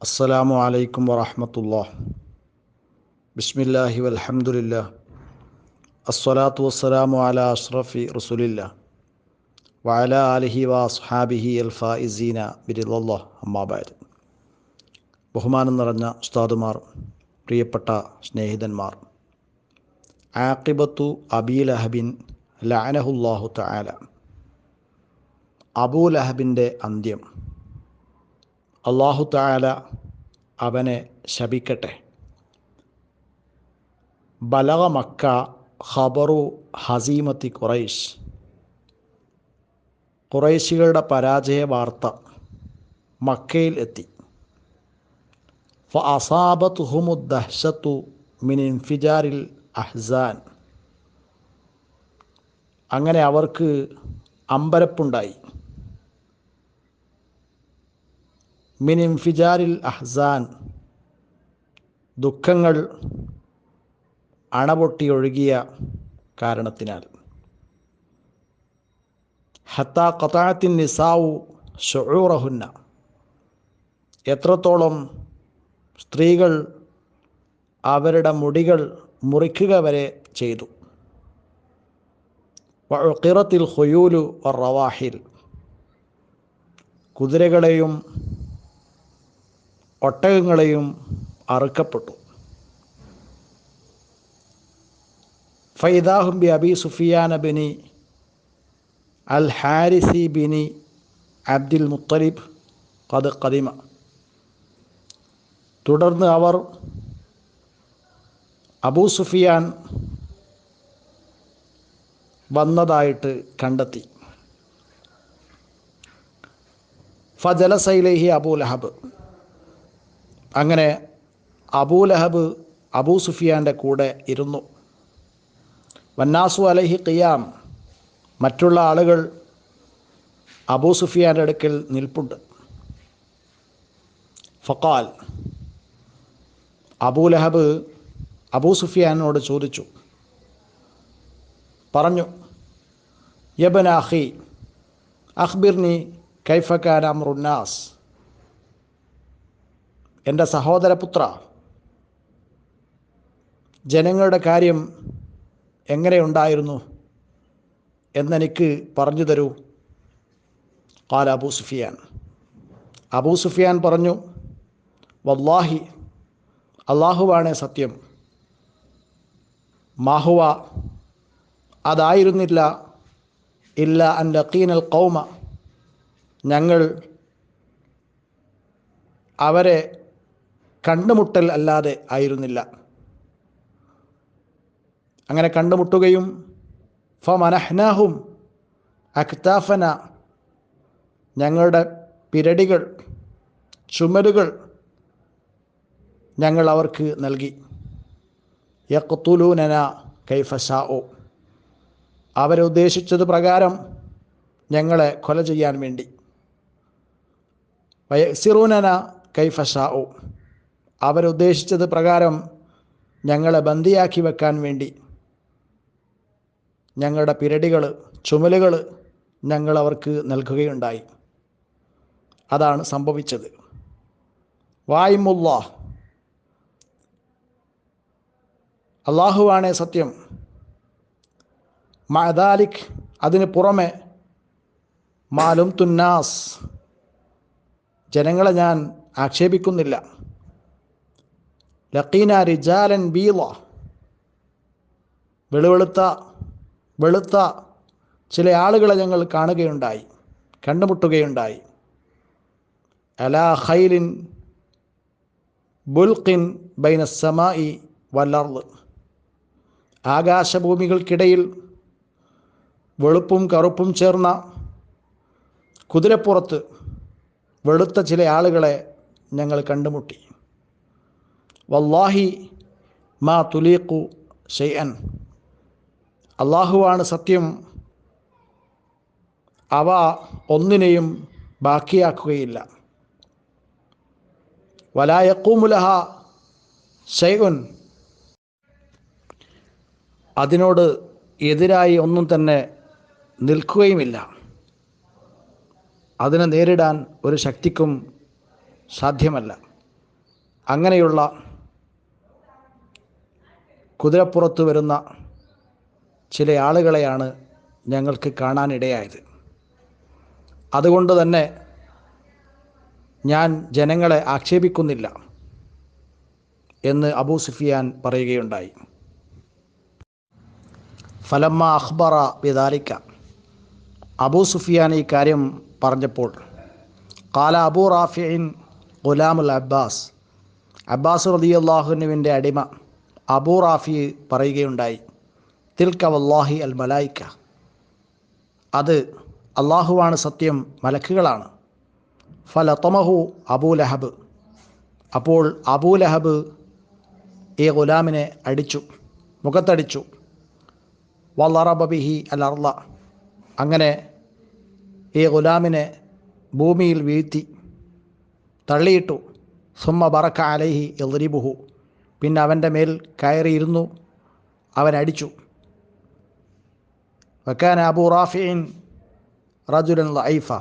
അസ്സലാമു അലൈക്കും വറഹമത്തുള്ള. ബിസ്മില്ലാഹി വൽഹംദുലില്ലാ. അസ്സലാത്തു വസ്സലാമു അല അഷ്റഫി റസുലില്ല. വഅല ആലിഹി വ അസ്ഹാബിഹി അൽ ഫായിസീന ബിരില്ലാ അമ്മാബാദ് ബഹുമാനം നിറഞ്ഞ ഉസ്താദുമാർ പ്രിയപ്പെട്ട സ്നേഹിതന്മാർ. ആക്കിബത്തു അബീലഹബിൻ ലഅനഹുല്ലാഹു തആല. അബൂ ലഹബിന്റെ അന്ത്യം. അള്ളാഹു താല അവനെ ശപിക്കട്ടെ. ബലഗ മക്ക ഖബറു ഹസീമത്തി ഖുറൈഷ് ഖുറൈശികളുടെ പരാജയ വാർത്ത മക്കയിൽ എത്തി. ഫ അസാബത്ത് ഹുമുദ്ദഹ്ഷത്തു മിൻ ഇൻഫിജാരിൽ അഹ്സാൻ. അങ്ങനെ അവർക്ക് അമ്പരപ്പുണ്ടായി. മിൻ അഹ്സാൻ. ദുഃഖങ്ങൾ അണപൊട്ടിയൊഴുകിയ കാരണത്തിനാൽ. ഹത്ത കഥാത്തിൻ നിസാവു ഷൊഴൂറഹുന്ന എത്രത്തോളം സ്ത്രീകൾ അവരുടെ മുടികൾ മുറിക്കുക വരെ ചെയ്തു. കിറത്തിൽ ഹൊയൂലു റവാഹിൽ. കുതിരകളെയും ഒട്ടകങ്ങളെയും അറുക്കപ്പെട്ടു. ഫൈദാഹും ബി അബി സുഫിയാൻ ബിനി അൽ ഹാരിസി ബിനി അബ്ദുൽ മുത്തലിബ് കത് കദിമ തുടർന്ന് അവർ അബൂ സുഫിയാൻ വന്നതായിട്ട് കണ്ടെത്തി. ഫജലസൈലേഹി അബൂ ലഹബ്. അങ്ങനെ അബൂലഹബ് അബൂ സുഫിയാന്റെ കൂടെ ഇരുന്നു. വന്നാസു അലഹി ഖിയാം മറ്റുള്ള ആളുകൾ അബൂ സുഫിയാന്റെ അടുക്കൽ നിൽപ്പുണ്ട്. ഫക്കാൽ അബൂലഹബ് അബൂ സുഫിയാനോട് ചോദിച്ചു. പറഞ്ഞു യബൻ അഹി അഖ്ബിർനി കൈഫക്കാൻ അമ്രുന്നാസ് എന്റെ സഹോദരപുത്ര ജനങ്ങളുടെ കാര്യം എങ്ങനെയുണ്ടായിരുന്നു എന്നെനിക്ക് പറഞ്ഞു തരൂ. കാല അബൂ സുഫിയാൻ. അബൂ സുഫിയാൻ പറഞ്ഞു വല്ലാഹി അള്ളാഹുവാണ് സത്യം. മാഹുവ അതായിരുന്നില്ല. ഇല്ല അൻ ലക്കീനൽ കൗമ ഞങ്ങൾ അവരെ കണ്ടുമുട്ടൽ അല്ലാതെ ആയിരുന്നില്ല. അങ്ങനെ കണ്ടുമുട്ടുകയും ഫ മനഹ്നാഹും അക്താഫന ഞങ്ങളുടെ പിരടികൾ ചുമരുകൾ ഞങ്ങൾ അവർക്ക് നൽകി. യക്തുലൂനന കൈഫഷാओ അവരുദ്ദേശിച്ചത് പ്രകാരം ഞങ്ങളെ കൊല ചെയ്യാൻ വേണ്ടി. വയസിറൂനന കൈഫഷാओ അവരുദ്ദേശിച്ചത് പ്രകാരം ഞങ്ങളെ ബന്ദിയാക്കി വെക്കാൻ വേണ്ടി. ഞങ്ങളുടെ പിരടികൾ ചുമലുകൾ ഞങ്ങൾ അവർക്ക് നൽകുകയുണ്ടായി. അതാണ് സംഭവിച്ചത്. വായ്മുല്ല അള്ളാഹുവാണേ സത്യം. മദാലിക് അതിന് പുറമെ മാലും തുന്നാസ് ജനങ്ങളെ ഞാൻ ആക്ഷേപിക്കുന്നില്ല. ലക്കീന റിജാലൻ ബീള. വെളുവെളുത്ത വെളുത്ത ചില ആളുകളെ ഞങ്ങൾ കാണുകയുണ്ടായി കണ്ടുമുട്ടുകയുണ്ടായി. അലാ ഹൈലിൻ ബുൽഖിൻ ബൈന സമായി വല്ലർൾ ആകാശഭൂമികൾക്കിടയിൽ വെളുപ്പും കറുപ്പും ചേർന്ന കുതിരപ്പുറത്ത് വെളുത്ത ചില ആളുകളെ ഞങ്ങൾ കണ്ടുമുട്ടി. വല്ലാഹി മാ തുലീഖു ഷെയ്യൻ അള്ളാഹുവാണ് സത്യം. അവ ഒന്നിനെയും ബാക്കിയാക്കുകയില്ല. വലായക്കൂമുലഹ ഷെയ്ഉൻ അതിനോട് എതിരായി ഒന്നും തന്നെ നിൽക്കുകയുമില്ല. അതിനെ നേരിടാൻ ഒരു ശക്തിക്കും സാധ്യമല്ല. അങ്ങനെയുള്ള കുതിരപ്പുറത്ത് വരുന്ന ചില ആളുകളെയാണ് ഞങ്ങൾക്ക് കാണാനിടയായത്. അതുകൊണ്ട് തന്നെ ഞാൻ ജനങ്ങളെ ആക്ഷേപിക്കുന്നില്ല എന്ന് അബൂ സുഫിയാൻ പറയുകയുണ്ടായി. ഫലമ്മ അഖ്ബറ ബിദാലിക്ക. അബൂ സുഫിയാൻ ഈ കാര്യം പറഞ്ഞപ്പോൾ കാല അബൂ റാഫിൻ ഗുലാമുൽ അബ്ബാസ്. അബ്ബാസ് റദിയല്ലാഹുനുവിന്റെ അടിമ. അബൂ റാഫി പറയുകയുണ്ടായി തിൽക്ക വല്ലാഹി അൽ മലായിക്ക. അത് അള്ളാഹുവാണ് സത്യം മലക്കുകളാണ്. ഫലത്തമഹു അബൂ ലഹബ്. അപ്പോൾ അബൂ ലഹബ് ഈ ഗുലാമിനെ അടിച്ചു മുഖത്തടിച്ചു. വല്ലറബിഹി അൽ അർള. അങ്ങനെ ഈ ഗുലാമിനെ ഭൂമിയിൽ വീഴ്ത്തി തള്ളിയിട്ടു. സുമ്മ ബറക്ക അലൈഹി എറിബുഹു പിന്നെ അവന്റെ മേൽ കയറിയിരുന്നു. അവൻ അടിച്ചു. വക്കാൻ അബൂ റാഫിൻ റജുലൻ ലൈഫ.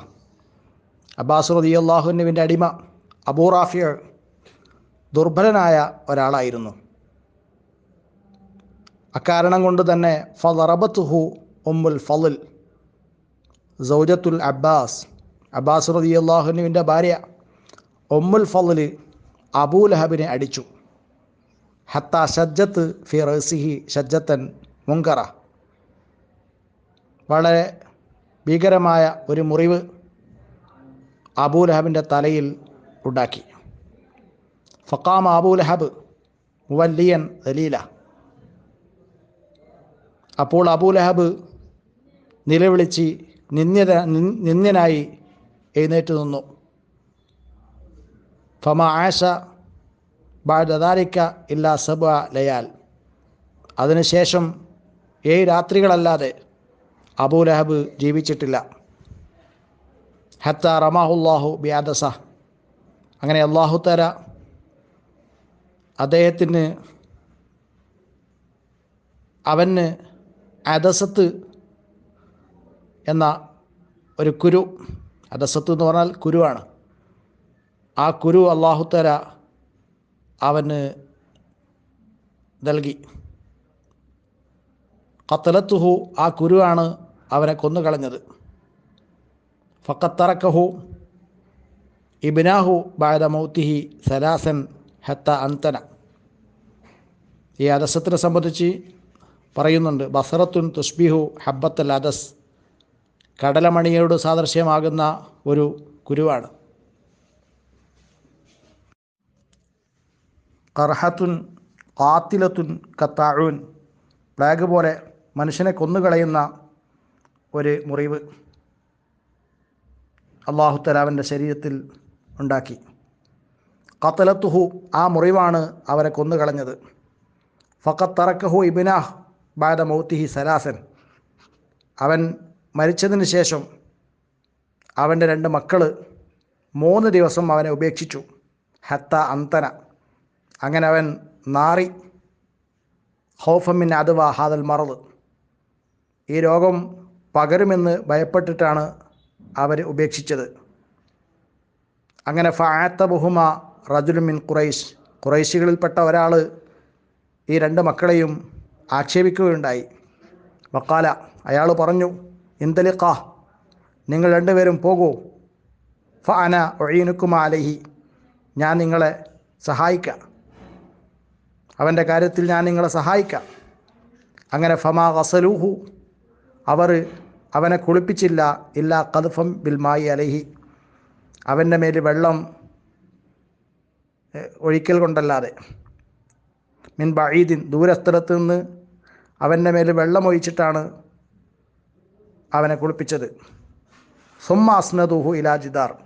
അബ്ബാസ് റതി അള്ളാഹുനുവിന്റെ അടിമ അബൂ റാഫിയ ദുർബലനായ ഒരാളായിരുന്നു. അക്കാരണം കൊണ്ട് തന്നെ ഫറബത്തുഹു ഉമ്മുൽ ഫലുൽ സൗജത്തുൽ അബ്ബാസ്. അബ്ബാസ് റതി അള്ളാഹുനുവിന്റെ ഭാര്യ ഉമ്മുൽ ഫലുൽ അബൂലഹബിനെ അടിച്ചു. ഹത്ത ഷജ്ജത്ത് ഫി റസിഹി ഷജ്ജത്തൻ മുങ്കറ. വളരെ ഭീകരമായ ഒരു മുറിവ് അബൂലഹബിന്റെ തലയിൽ ഉണ്ടാക്കി. ഫക്കാമ അബൂലഹബ് മുവല്ലിയൻ ദലീല. അപ്പോൾ അബൂലഹബ് നിലവിളിച്ച് നിന്ദ്യത നിന്ദ്യനായി എഴുന്നേറ്റ് നിന്നു. ഫമ ആശ ബാദാരിക്ക ഇല്ല സബ ലയാൽ അതിനുശേഷം ഏഴ് രാത്രികളല്ലാതെ അബൂലഹബ് ജീവിച്ചിട്ടില്ല. ഹത്ത റമാഹുല്ലാഹു ബിയാദസ അങ്ങനെ അള്ളാഹു തര അദ്ദേഹത്തിന് അവന് അദസത്ത് എന്ന ഒരു കുരു അദസത്ത് എന്ന് പറഞ്ഞാൽ കുരുവാണ്. ആ കുരു അള്ളാഹുത്തര അവന് നൽകി. കത്തലത്തുഹു ആ കുരുവാണ് അവനെ കൊന്നുകളഞ്ഞത്. ഫക്കത്തറക്കഹു ഇബിനാഹു ബാദ മൗത്തിഹി സലാസൻ ഹത്ത അന്തന ഈ അദസത്തിനെ സംബന്ധിച്ച് പറയുന്നുണ്ട് ബസറത്തുൻ തുഷ്ബിഹു ഹബ്ബത്തൽ അദസ്. കടലമണിയോട് സാദൃശ്യമാകുന്ന ഒരു കുരുവാണ്. കർഹത്തുൻ കാത്തിലത്തുൻ കത്താഴൂൻ പ്ലാഗ് പോലെ മനുഷ്യനെ കൊന്നുകളയുന്ന ഒരു മുറിവ് അള്ളാഹു തലാവിന്റെ ശരീരത്തിൽ ഉണ്ടാക്കി. കത്തലത്തുഹു ആ മുറിവാണ് അവരെ കൊന്നുകളഞ്ഞത്. ഫക്കത്തറക്കഹു ഇബിനാഹ് ബാദ മൗത്തിഹി സലാസൻ. അവൻ മരിച്ചതിന് ശേഷം അവന്റെ രണ്ട് മക്കൾ മൂന്ന് ദിവസം അവനെ ഉപേക്ഷിച്ചു. ഹത്ത അന്തന. അങ്ങനെ അവൻ നാറി ഹൗഫമിൻ അതുവ ഹാദൽ മറത് ഈ രോഗം പകരുമെന്ന് ഭയപ്പെട്ടിട്ടാണ് അവർ ഉപേക്ഷിച്ചത്. അങ്ങനെ ഫാത്ത ബഹുമ റജുലുമിൻ ഖുറൈസ്. ഖുറൈശികളിൽപ്പെട്ട ഒരാൾ ഈ രണ്ട് മക്കളെയും ആക്ഷേപിക്കുകയുണ്ടായി. വക്കാല അയാൾ പറഞ്ഞു ഇന്ദലിഖ നിങ്ങൾ രണ്ടുപേരും പോകൂ. ഫ അന ഒഴീനുക്കുമാലഹി ഞാൻ നിങ്ങളെ സഹായിക്കാം. അവന്റെ കാര്യത്തിൽ ഞാൻ നിങ്ങളെ സഹായിക്കാം. അങ്ങനെ ഫമാ ഗസലൂഹു. അവർ അവനെ കുളിപ്പിച്ചില്ല. ഇല്ല കദഫം ബിൽമായി അലഹി. അവന്റെ മേൽ വെള്ളം ഒഴിക്കൽ കൊണ്ടല്ലാതെ. മിൻ ബഴീദിൻ ദൂരസ്ഥലത്ത് നിന്ന് അവന്റെ മേൽ വെള്ളം ഒഴിച്ചിട്ടാണ് അവനെ കുളിപ്പിച്ചത്. സുമ്മ ഇലാ ഇലാജിദാർ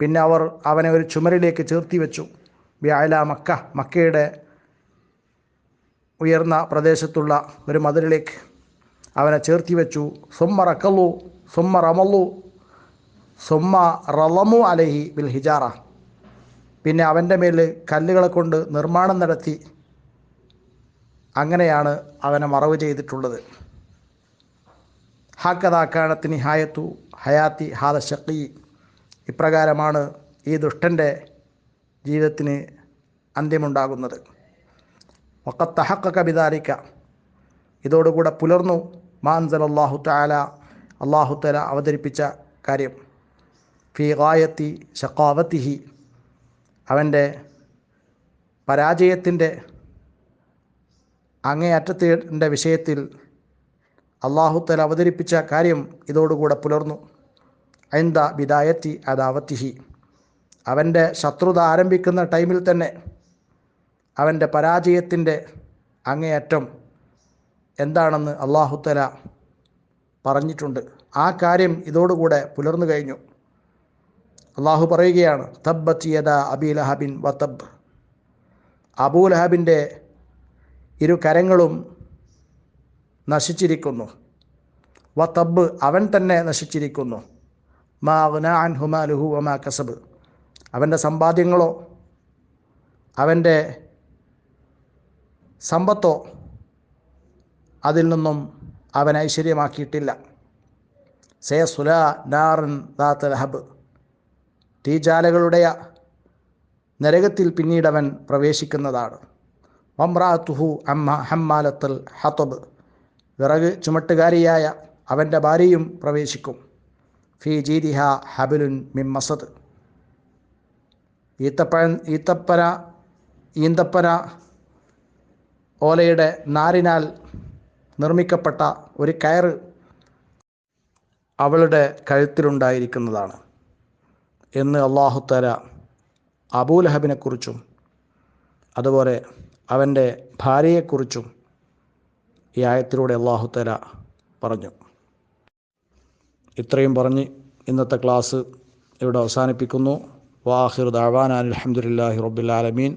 പിന്നെ അവർ അവനെ ഒരു ചുമരിലേക്ക് ചേർത്തി വെച്ചു. വ്യാല മക്ക മക്കയുടെ ഉയർന്ന പ്രദേശത്തുള്ള ഒരു മതിലിലേക്ക് അവനെ ചേർത്തി വെച്ചു. സുമ്മ റക്കല്ലു സുമ്മ റമല്ലു സുമ്മ റളമു അലഹി ബിൽ ഹിജാറ. പിന്നെ അവന്റെ മേൽ കല്ലുകളെ കൊണ്ട് നിർമ്മാണം നടത്തി. അങ്ങനെയാണ് അവനെ മറവ് ചെയ്തിട്ടുള്ളത്. ഹാക്കഥാക്കാണത്തി ഹായത്തു ഹയാത്തി ഹാദ ഷക്കി ഇപ്രകാരമാണ് ഈ ദുഷ്ടന്റെ ജീവിതത്തിന് അന്ത്യമുണ്ടാകുന്നത്. വക്കത്ത് ഹക്ക ബിദാരിക്ക ഇതോടുകൂടെ പുലർന്നു മാൻസൽ അള്ളാഹു താല അള്ളാഹു തല അവതരിപ്പിച്ച കാര്യം. ഫി ഗായത്തി ഷക്കാവത്തിഹി അവന്റെ പരാജയത്തിന്റെ അങ്ങേയറ്റത്തിന്റെ വിഷയത്തിൽ അള്ളാഹുത്തൽ അവതരിപ്പിച്ച കാര്യം ഇതോടുകൂടെ പുലർന്നു. ഐന്ദ ബിദായത്തി അദാവത്തിഹി. അവന്റെ ശത്രുത ആരംഭിക്കുന്ന ടൈമിൽ തന്നെ അവന്റെ പരാജയത്തിന്റെ അങ്ങേയറ്റം എന്താണെന്ന് അള്ളാഹുത്തല പറഞ്ഞിട്ടുണ്ട്. ആ കാര്യം ഇതോടുകൂടെ പുലർന്നു കഴിഞ്ഞു. അള്ളാഹു പറയുകയാണ് തബ്ബത്ത് യദ അബീലഹബിൻ വത്തബ് അബൂ ലഹബിന്റെ ഇരു കരങ്ങളും നശിച്ചിരിക്കുന്നു. വത്തബ് അവൻ തന്നെ നശിച്ചിരിക്കുന്നു. മാ അൻ ഹുമാലുഹു വമാ കസബ്. അവന്റെ സമ്പാദ്യങ്ങളോ അവന്റെ സമ്പത്തോ അതിൽ നിന്നും അവൻ ഐശ്വര്യമാക്കിയിട്ടില്ല. സേ സുല നാറൻ ദാത്ത ലഹബ് തീജാലകളുടെ നരകത്തിൽ പിന്നീട് അവൻ പ്രവേശിക്കുന്നതാണ്. വമ്രാത്തുഹു അമ്മ ഹമ്മാലത്തൽ ഹത്തബ് വിറക് ചുമട്ടുകാരിയായ അവന്റെ ഭാര്യയും പ്രവേശിക്കും. ഫി ജീതിഹ ഹബിലുൻ മിമ്മസത് ഈത്തപ്പഴ ഈത്തപ്പന ഈന്തപ്പന ഓലയുടെ നാരിനാൽ നിർമ്മിക്കപ്പെട്ട ഒരു കയറ് അവളുടെ കഴുത്തിലുണ്ടായിരിക്കുന്നതാണ് എന്ന് അള്ളാഹുത്തല അബൂലഹബിനെക്കുറിച്ചും അതുപോലെ അവന്റെ ഭാര്യയെക്കുറിച്ചും ഈ ആയത്തിലൂടെ അള്ളാഹുത്തല പറഞ്ഞു. ഇത്രയും പറഞ്ഞ് ഇന്നത്തെ ക്ലാസ് ഇവിടെ അവസാനിപ്പിക്കുന്നു. വാഹിർ ദാവാൻ അലഹമുല്ലാഹി റബ്ബുലാലമീൻ